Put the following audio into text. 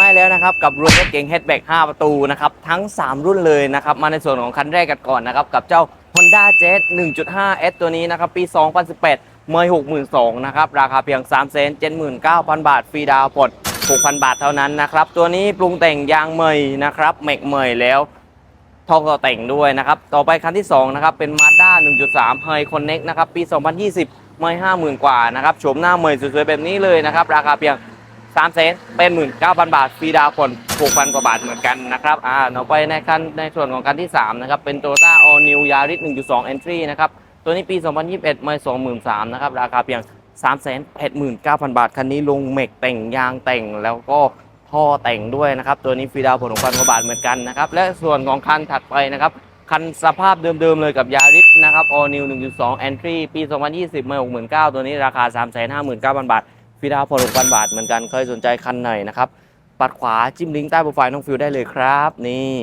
มาแล้วนะครับกับรถเก๋ง hatchback 5ประตูนะครับทั้ง 3 รุ่นเลยนะครับมาในส่วนของคันแรกกันก่อนนะครับกับเจ้า Honda Jazz 1.5 S ตัวนี้นะครับปี 2018 เมย62,000นะครับราคาเพียง 3 7 9 0 0 0 บาท ฟรีดาวน์ผ่อน6,000 บาทเท่านั้นนะครับตัวนี้ปรุงแต่งยางเมยนะครับเมกเมยแล้วทองต่อแต่งด้วยนะครับต่อไปคันที่2นะครับเป็น Mazda 1.3 h ฮ y Connect นะครับปี 2020ไม่50,000 กว่านะครับโฉมหน้าเมยสวยๆแบบนี้เลยนะครับราคาเพียง 3 0 0 0 0เป็น19,000บาทฟรีดาวน์ผ่อน6,000กว่าบาทเหมือนกันนะครับอ่าต่อไปในคันในส่วนของคันที่3นะครับเป็น Toyota All New Yaris 1.2 Entry นะครับตัวนี้ปี 2021ไม่23,000นะครับราคาเพียง 389,000 บาท คันนี้ลงเมกแต่งยางแต่งแล้วก็ท่อแต่งด้วยนะครับ ตัวนี้ฟรีดาวผลของพันกว่าบาทเหมือนกันนะครับ และส่วนของคันถัดไปนะครับ คันสภาพเดิมๆเลยกับยาริสนะครับ All New 1.2 Entry ปี 2020มา69,000ตัวนี้ราคา 359,000 บาท ฟรีดาวน์ผลงพันบาทเหมือนกันเคยสนใจคันไหนนะครับ ปัดขวาจิ้มลิงก์ใต้โปรไฟล์น้องฟิวได้เลยครับ นี่